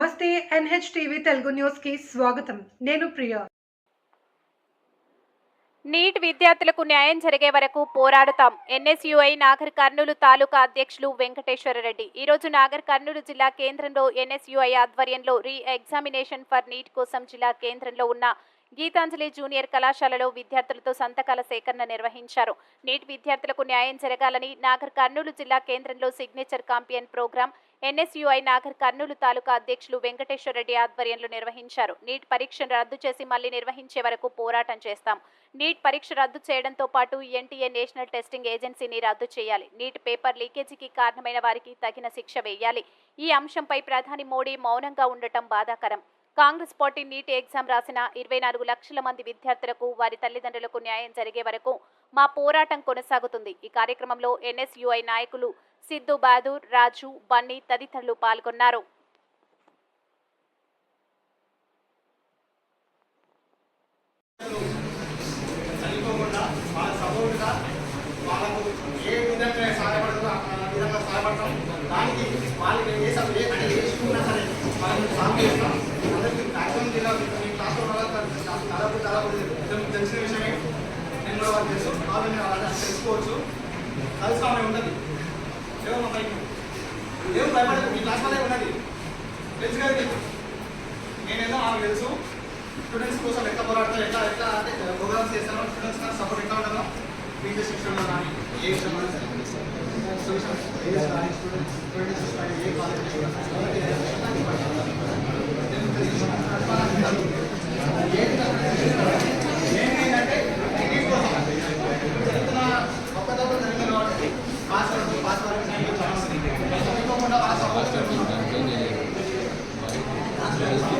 నమస్తే NH TV Telugu న్యూస్కి స్వాగతం. నేను ప్రియా. నీట్ విద్యార్థులకు న్యాయం జరిగే వరకు పోరాడతాం. ఎన్ఎస్యుఐ నాగర్ కర్నూలు తాలూకా అధ్యక్షులు వెంకటేశ్వరరెడ్డి ఈ రోజు నాగర్ కర్నూలు జిల్లా కేంద్రంలో ఎన్ఎస్యుఐ ఆధ్వర్యంలో రీ ఎగ్జామినేషన్ ఫర్ నీట్ కోసం జిల్లా కేంద్రంలో ఉన్న గీతాంజలి జూనియర్ కళాశాలలో విద్యార్థులతో సంతకాల సేకరణ నిర్వహించారు. నీట్ విద్యార్థులకు న్యాయం జరగాలని నాగర్ కర్నూలు జిల్లా కేంద్రంలో signature campaign programme NSUI Nagar Kurnool taluka అధ్యక్షులు వెంకటేశ్వర రెడ్డి ఆధ్వర్యంలో నిర్వహించారు. నీట్ పరీక్షను రద్దు చేసి మళ్ళీ నిర్వహించే వరకు పోరాటం చేస్తాం. నీట్ పరీక్ష రద్దు చేయడంతో పాటు ఎన్టీఏ నేషనల్ టెస్టింగ్ ఏజెన్సీని రద్దు చేయాలి. నీట్ పేపర్ లీకేజీకి కారణమైన వారికి తగిన శిక్ష వేయాలి. ఈ అంశంపై ప్రధాని మోడీ మౌనంగా ఉండటం బాధాకరం. కాంగ్రెస్ పార్టీ నీట్ ఎగ్జామ్ రాసిన ఇరవై నాలుగు లక్షల మంది విద్యార్థులకు వారి తల్లిదండ్రులకు న్యాయం జరిగే వరకు మా పోరాటం కొనసాగుతుంది. ఈ కార్యక్రమంలో ఎన్ఎస్యుఐ నాయకులు సిద్ధు బహదూర్ రాజు బన్నీ తదితరులు పాల్గొన్నారు. తెలిసిన విషయమే. నేను కూడా వాళ్ళు తెలుసు. తెలుసుకోవచ్చు. కలుసుకోవాలని ఉండదు ఏమో ఏం భయపడదు మీ క్లాస్ వల్లే ఉన్నది తెలుసు కదా మీకు నేనేదో ఆమె తెలుసు. స్టూడెంట్స్ కోసం ఎట్లా పోరాడతాం ఎట్లా ఎట్లా అంటే ప్రోగ్రామ్స్ చేస్తాను స్టూడెంట్స్ కానీ సపోర్ట్ ఎట్లా ఉండదు మీకు శిక్షణ కానీ ఏ విషయం ఏంటంటే జరుగుతున్న ఒక్కదప్పుడు జరిగింది కాబట్టి పాస్ వరకు పాస్ వరకు చదువుకోకుండా వాళ్ళ సపోర్ట్ ఎంత సపోర్ట్ కావాలి మీ తమ్ముళ్ళకి వ్యాపారం వాళ్ళ సపోర్ట్ మరిన్ని